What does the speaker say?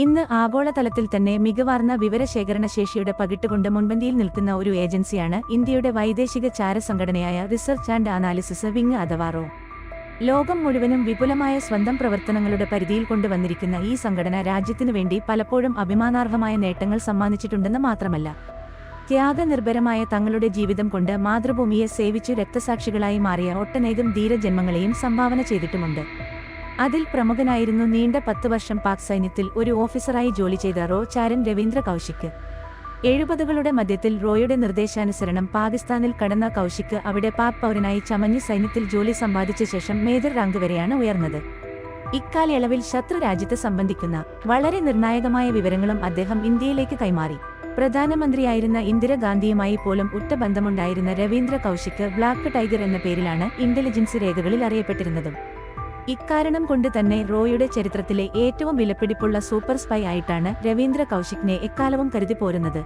ഇന്ന് ആഗോളതലത്തിൽ തന്നെ മികവാർന്ന വിവരശേഖരണ ശേഷിയുടെ പകിട്ടുകൊണ്ട് മുൻപന്തിയിൽ നിൽക്കുന്ന ഒരു ഏജൻസിയാണ് ഇന്ത്യയുടെ വൈദേശിക ചാരസംഘടനയായ റിസർച്ച് ആൻഡ് അനാലിസിസ് വിങ് അഥവാ റോ ലോകം മുഴുവനും വിപുലമായ സ്വന്തം പ്രവർത്തനങ്ങളുടെ പരിധിയിൽ കൊണ്ടുവന്നിരിക്കുന്ന ഈ സംഘടന രാജ്യത്തിനു വേണ്ടി പലപ്പോഴും അഭിമാനാർഹമായ നേട്ടങ്ങൾ സമ്മാനിച്ചിട്ടുണ്ടെന്ന് മാത്രമല്ല. ത്യാഗനിർഭരമായ തങ്ങളുടെ ജീവിതം കൊണ്ട് മാതൃഭൂമിയെ സേവിച്ച് രക്തസാക്ഷികളായി മാറിയ ഒട്ടനേകം ധീരജന്മങ്ങളെയും സംഭാവന ചെയ്തിട്ടുമുണ്ട്. അതിൽ പ്രമുഖനായിരുന്നു നീണ്ട പത്ത് വർഷം പാക് സൈന്യത്തിൽ ഒരു ഓഫീസറായി ജോലി ചെയ്ത റോ ചാരൻ രവീന്ദ്ര കൗശിക്. എഴുപതുകളുടെ മധ്യത്തിൽ റോയുടെ നിർദ്ദേശാനുസരണം പാകിസ്ഥാനിൽ കടന്ന കൗശിക് അവിടെ പാക് പൗരനായി ചമഞ്ഞ് സൈന്യത്തിൽ ജോലി സമ്പാദിച്ച ശേഷം മേജർ റാങ്ക് വരെയാണ് ഉയർന്നത്. ഇക്കാലയളവിൽ ശത്രു രാജ്യത്തെ സംബന്ധിക്കുന്ന വളരെ നിർണായകമായ വിവരങ്ങളും അദ്ദേഹം ഇന്ത്യയിലേക്ക് കൈമാറി. പ്രധാനമന്ത്രിയായിരുന്ന ഇന്ദിരാഗാന്ധിയുമായി പോലും ഉറ്റ ബന്ധമുണ്ടായിരുന്ന രവീന്ദ്ര കൗശിക് ബ്ലാക്ക് ടൈഗർ എന്ന പേരിലാണ് ഇന്റലിജൻസ് രേഖകളിൽ അറിയപ്പെട്ടിരുന്നതും. ഇക്കാരണം കൊണ്ട് തന്നെ റോയുടെ ചരിത്രത്തിലെ ഏറ്റവും വിലപിടിപ്പുള്ള സൂപ്പർ സ്പൈ ആയിട്ടാണ് രവീന്ദ്ര കൗശിക്കിനെ എക്കാലവും കരുതി പോരുന്നത്